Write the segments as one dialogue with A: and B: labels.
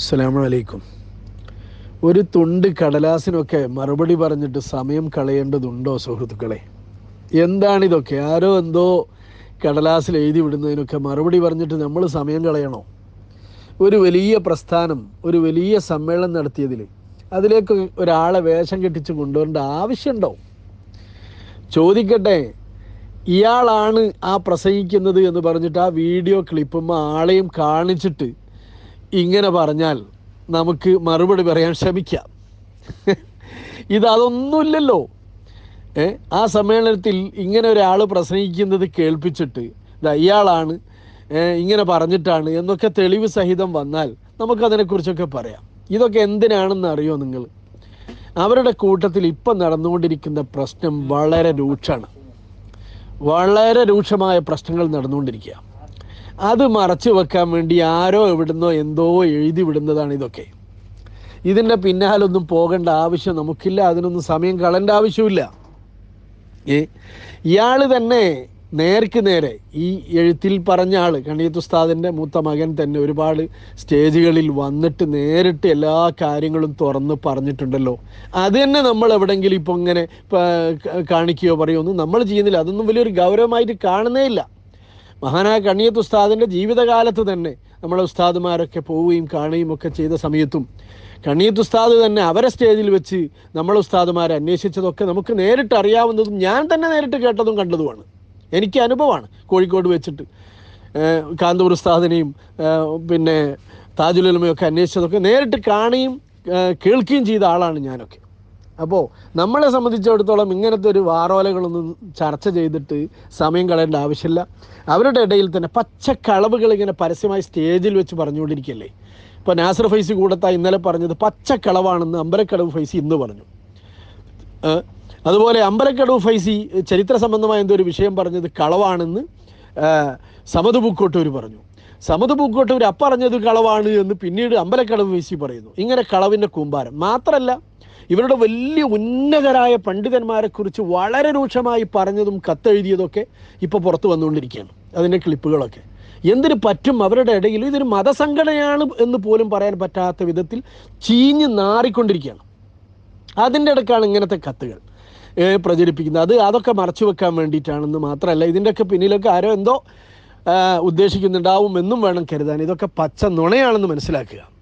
A: അസ്സലാമു അലൈക്കും ഒരു തുണ്ട് കടലാസിനൊക്കെ മറുപടി പറഞ്ഞിട്ട് സമയം കളയേണ്ടതുണ്ടോ സുഹൃത്തുക്കളെ? എന്താണിതൊക്കെ? ആരോ എന്തോ കടലാസിൽ എഴുതി വിടുന്നതിനൊക്കെ മറുപടി പറഞ്ഞിട്ട് നമ്മൾ സമയം കളയണോ? ഒരു വലിയ പ്രസ്ഥാനം ഒരു വലിയ സമ്മേളനം നടത്തിയതിൽ അതിലേക്ക് ഒരാളെ വേഷം കെട്ടിച്ച് കൊണ്ടുവരേണ്ട ആവശ്യമുണ്ടോ? ചോദിക്കട്ടെ ഇയാളാണ് ആ പ്രസംഗിക്കുന്നത് എന്ന് പറഞ്ഞിട്ട് ആ വീഡിയോ ക്ലിപ്പും ആളെയും കാണിച്ചിട്ട് ഇങ്ങനെ പറഞ്ഞാൽ നമുക്ക് മറുപടി പറയാൻ ശ്രമിക്കാം. ഇത് അതൊന്നുമില്ലല്ലോ. ഏ ആ സമ്മേളനത്തിൽ ഇങ്ങനെ ഒരാൾ പ്രസംഗിക്കുന്നത് കേൾപ്പിച്ചിട്ട് ഇതാ ഇയാളാണ് ഇങ്ങനെ പറഞ്ഞിട്ടാണ് എന്നൊക്കെ തെളിവ് സഹിതം വന്നാൽ നമുക്കതിനെക്കുറിച്ചൊക്കെ പറയാം. ഇതൊക്കെ എന്തിനാണെന്ന് അറിയോ നിങ്ങൾ? അവരുടെ കൂട്ടത്തിൽ ഇപ്പം നടന്നുകൊണ്ടിരിക്കുന്ന പ്രശ്നം വളരെ രൂക്ഷമാണ്. വളരെ രൂക്ഷമായ പ്രശ്നങ്ങൾ നടന്നുകൊണ്ടിരിക്കുക അത് മറച്ചു വെക്കാൻ വേണ്ടി ആരോ എവിടുന്നോ എന്തോ എഴുതി വിടുന്നതാണ് ഇതൊക്കെ. ഇതിന്റെ പിന്നാലൊന്നും പോകേണ്ട ആവശ്യം നമുക്കില്ല അതിനൊന്നും സമയം കളേണ്ട ആവശ്യമില്ല ഏ? ഇയാൾ തന്നെ നേർക്ക് നേരെ ഈ എഴുത്തിൽ പറഞ്ഞ ആൾ കണിയത്തുസ്താദിന്റെ മൂത്ത മകൻ തന്നെ ഒരുപാട് സ്റ്റേജുകളിൽ വന്നിട്ട് നേരിട്ട് എല്ലാ കാര്യങ്ങളും തുറന്ന് പറഞ്ഞിട്ടുണ്ടല്ലോ. അത് തന്നെ നമ്മൾ എവിടെങ്കിലും ഇപ്പോൾ ഇങ്ങനെ കാണിക്കുകയോ പറയുമോ ഒന്നും നമ്മൾ ചെയ്യുന്നില്ല. അതൊന്നും വലിയൊരു ഗൗരവമായിട്ട് കാണുന്നേ ഇല്ല. മഹാനായ കണ്ണിയത്ത് ഉസ്താദിന്റെ ജീവിതകാലത്ത് തന്നെ നമ്മളെ ഉസ്താദുമാരൊക്കെ പോവുകയും കാണുകയും ഒക്കെ ചെയ്ത സമയത്തും കണ്ണിയത്ത് ഉസ്താദ് തന്നെ അവരെ സ്റ്റേജിൽ വെച്ച് നമ്മളെ ഉസ്താദുമാരെ അന്വേഷിച്ചതൊക്കെ നമുക്ക് നേരിട്ട് അറിയാവുന്നതും ഞാൻ തന്നെ നേരിട്ട് കേട്ടതും കണ്ടതുമാണ്. എനിക്ക് അനുഭവമാണ് കോഴിക്കോട് വെച്ചിട്ട്. കാന്തപുർ ഉസ്താദിനെയും പിന്നെ താജുലുലമയൊക്കെ അന്വേഷിച്ചതൊക്കെ നേരിട്ട് കാണുകയും കേൾക്കുകയും ചെയ്ത ആളാണ് ഞാനൊക്കെ. അപ്പോൾ നമ്മളെ സംബന്ധിച്ചിടത്തോളം ഇങ്ങനത്തെ ഒരു വാറോലകളൊന്നും ചർച്ച ചെയ്തിട്ട് സമയം കളയേണ്ട ആവശ്യമില്ല. അവരുടെ ഇടയിൽ തന്നെ പച്ച പച്ചക്കളവുകൾ ഇങ്ങനെ പരസ്യമായി സ്റ്റേജിൽ വെച്ച് പറഞ്ഞുകൊണ്ടിരിക്കുകയല്ലേ? ഇപ്പോൾ നാസർ ഫൈസി കൂടത്ത ഇന്നലെ പറഞ്ഞത് പച്ചക്കളവാണെന്ന് അമ്പലക്കടവ് ഫൈസി ഇന്ന് പറഞ്ഞു. അതുപോലെ അമ്പലക്കടവ് ഫൈസി ചരിത്ര സംബന്ധമായ എന്തോ ഒരു വിഷയം പറഞ്ഞത് കളവാണെന്ന് സമത് പൂക്കോട്ടൂർ പറഞ്ഞു. സമത് പൂക്കോട്ടൂർ അപ്പറഞ്ഞത് കളവാണ് എന്ന് പിന്നീട് അമ്പലക്കടവ് ഫൈസി പറയുന്നു. ഇങ്ങനെ കളവിന്റെ കൂമ്പാരം. മാത്രമല്ല ഇവരുടെ വലിയ ഉന്നതരായ പണ്ഡിതന്മാരെക്കുറിച്ച് വളരെ രൂക്ഷമായി പറഞ്ഞതും കത്തെഴുതിയതൊക്കെ ഇപ്പോൾ പുറത്തു വന്നുകൊണ്ടിരിക്കുകയാണ്. അതിന്റെ ക്ലിപ്പുകളൊക്കെ. എന്തിന് പറ്റും അവരുടെ ഇടയിൽ? ഇതൊരു മതസംഘടനയാണ് എന്ന് പോലും പറയാൻ പറ്റാത്ത വിധത്തിൽ ചീഞ്ഞ് നാറിക്കൊണ്ടിരിക്കുകയാണ്. അതിന്റെ ഇടയ്ക്കാണ് ഇങ്ങനത്തെ കത്തുകൾ പ്രചരിപ്പിക്കുന്നത്. അത് അതൊക്കെ മറച്ചു വെക്കാൻ വേണ്ടിയിട്ടാണെന്ന് മാത്രമല്ല ഇതിന്റെയൊക്കെ പിന്നിലൊക്കെ ആരോ എന്തോ ഉദ്ദേശിക്കുന്നുണ്ടാവും എന്നും വേണം കരുതാൻ. ഇതൊക്കെ പച്ച നുണയാണെന്ന് മനസ്സിലാക്കുക.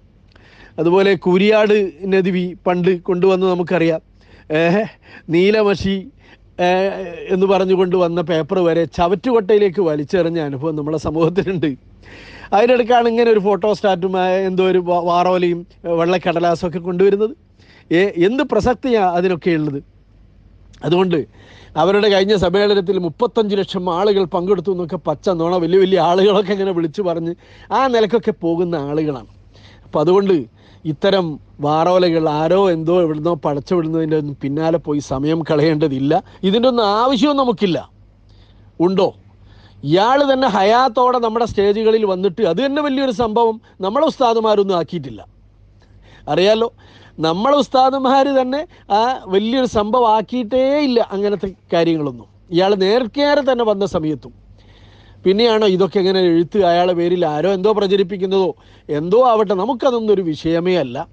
A: അതുപോലെ കുരിയാട് നദിവി പണ്ട് കൊണ്ടുവന്ന് നമുക്കറിയാം. നീലമഷി എന്ന് പറഞ്ഞുകൊണ്ട് വന്ന പേപ്പർ വരെ ചവറ്റുകൊട്ടയിലേക്ക് വലിച്ചെറിഞ്ഞ അനുഭവം നമ്മുടെ സമൂഹത്തിലുണ്ട് അതിനിടയ്ക്കാണ് ഇങ്ങനെ ഒരു ഫോട്ടോ സ്റ്റാറ്റും എന്തോ ഒരു വാറോലയും വെള്ളക്കടലാസും ഒക്കെ കൊണ്ടുവരുന്നത്. എന്ത് പ്രസക്തിയാണ് അതിനൊക്കെ ഉള്ളത്? അതുകൊണ്ട് അവരുടെ കഴിഞ്ഞ സമ്മേളനത്തിൽ മുപ്പത്തഞ്ച് ലക്ഷം ആളുകൾ പങ്കെടുത്തു എന്നൊക്കെ പച്ച നോണ വലിയ വലിയ ആളുകളൊക്കെ ഇങ്ങനെ വിളിച്ചു പറഞ്ഞ് ആ നിലക്കൊക്കെ പോകുന്ന ആളുകളാണ്. അപ്പം അതുകൊണ്ട് ഇത്തരം വാറോലകൾ ആരോ എന്തോ എവിടുന്നോ പടച്ചു വിടുന്നതിന്റെ ഒന്നും പിന്നാലെ പോയി സമയം കളയേണ്ടതില്ല. ഇതിന്റെ ഒന്നും ആവശ്യവും നമുക്കില്ല. ഉണ്ടോ? ഇയാൾ തന്നെ ഹയാത്തോടെ നമ്മുടെ സ്റ്റേജുകളിൽ വന്നിട്ട് അത് തന്നെ വലിയൊരു സംഭവം നമ്മളെ ഉസ്താദുമാരൊന്നും ആക്കിയിട്ടില്ല. അറിയാലോ? നമ്മളെ ഉസ്താദുമാർ തന്നെ ആ വലിയൊരു സംഭവം ആക്കിയിട്ടേ ഇല്ല അങ്ങനത്തെ കാര്യങ്ങളൊന്നും. ഇയാൾ നേർക്കേറെ തന്നെ വന്ന സമയത്തും. പിന്നെയാണോ ഇതൊക്കെ എങ്ങനെ എഴുത്ത് അയാളെ പേരിൽ ആരോ എന്തോ പ്രചരിപ്പിക്കുന്നതോ? എന്തോ ആവട്ടെ നമുക്കതൊന്നും ഒരു വിഷയമേ അല്ല.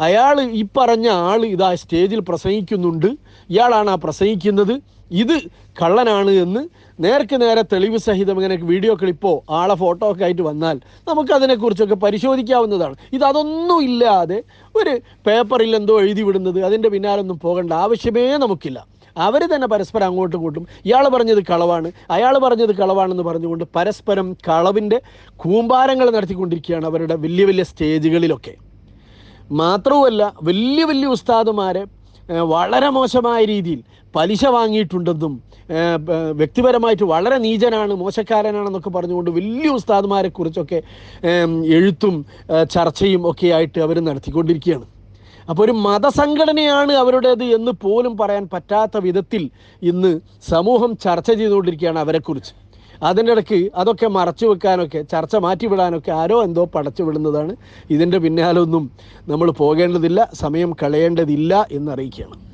A: അയാൾ ഈ പറഞ്ഞ ആൾ ഇതാ സ്റ്റേജിൽ പ്രസംഗിക്കുന്നുണ്ട്. ഇയാളാണ് ആ പ്രസംഗിക്കുന്നത്. ഇത് കള്ളനാണ് എന്ന് നേർക്ക് നേരെ തെളിവ് സഹിതം ഇങ്ങനെ വീഡിയോ ക്ലിപ്പോ ആളെ ഫോട്ടോ ഒക്കെ ആയിട്ട് വന്നാൽ നമുക്കതിനെക്കുറിച്ചൊക്കെ പരിശോധിക്കാവുന്നതാണ്. ഇത് അതൊന്നും ഇല്ലാതെ ഒരു പേപ്പറിൽ എന്തോ എഴുതി വിടുന്നത് അതിന്റെ പിന്നാലൊന്നും പോകേണ്ട ആവശ്യമേ നമുക്കില്ല. അവർ തന്നെ പരസ്പരം അങ്ങോട്ട് ഇങ്ങോട്ടും ഇയാൾ പറഞ്ഞത് കളവാണ് അയാൾ പറഞ്ഞത് കളവാണെന്ന് പറഞ്ഞുകൊണ്ട് പരസ്പരം കളവിന്റെ കൂമ്പാരങ്ങൾ നടത്തിക്കൊണ്ടിരിക്കുകയാണ് അവരുടെ വലിയ വലിയ സ്റ്റേജുകളിലൊക്കെ. മാത്രവുമല്ല വലിയ വലിയ ഉസ്താദുമാരെ വളരെ മോശമായ രീതിയിൽ പലിശ വാങ്ങിയിട്ടുണ്ടെന്നും വ്യക്തിപരമായിട്ട് വളരെ നീചനാണ് മോശക്കാരനാണെന്നൊക്കെ പറഞ്ഞുകൊണ്ട് വലിയ ഉസ്താദുമാരെ കുറിച്ചൊക്കെ ഏം, എഴുത്തും ചർച്ചയും ഒക്കെ ആയിട്ട് അവർ നടത്തിക്കൊണ്ടിരിക്കുകയാണ്. അപ്പോൾ ഒരു മതസംഘടനയാണ് അവരുടേത് എന്ന് പോലും പറയാൻ പറ്റാത്ത വിധത്തിൽ ഇന്ന് സമൂഹം ചർച്ച ചെയ്തുകൊണ്ടിരിക്കുകയാണ് അവരെക്കുറിച്ച്. അതിന്റെ ഇടയ്ക്ക് അതൊക്കെ മറച്ചു വെക്കാനൊക്കെ ചർച്ച മാറ്റിവിടാനൊക്കെ ആരോ എന്തോ പടച്ചു വിടുന്നതാണ്. ഇതിന്റെ പിന്നാലൊന്നും നമ്മൾ പോകേണ്ടതില്ല സമയം കളയേണ്ടതില്ല എന്നറിയിക്കുകയാണ്.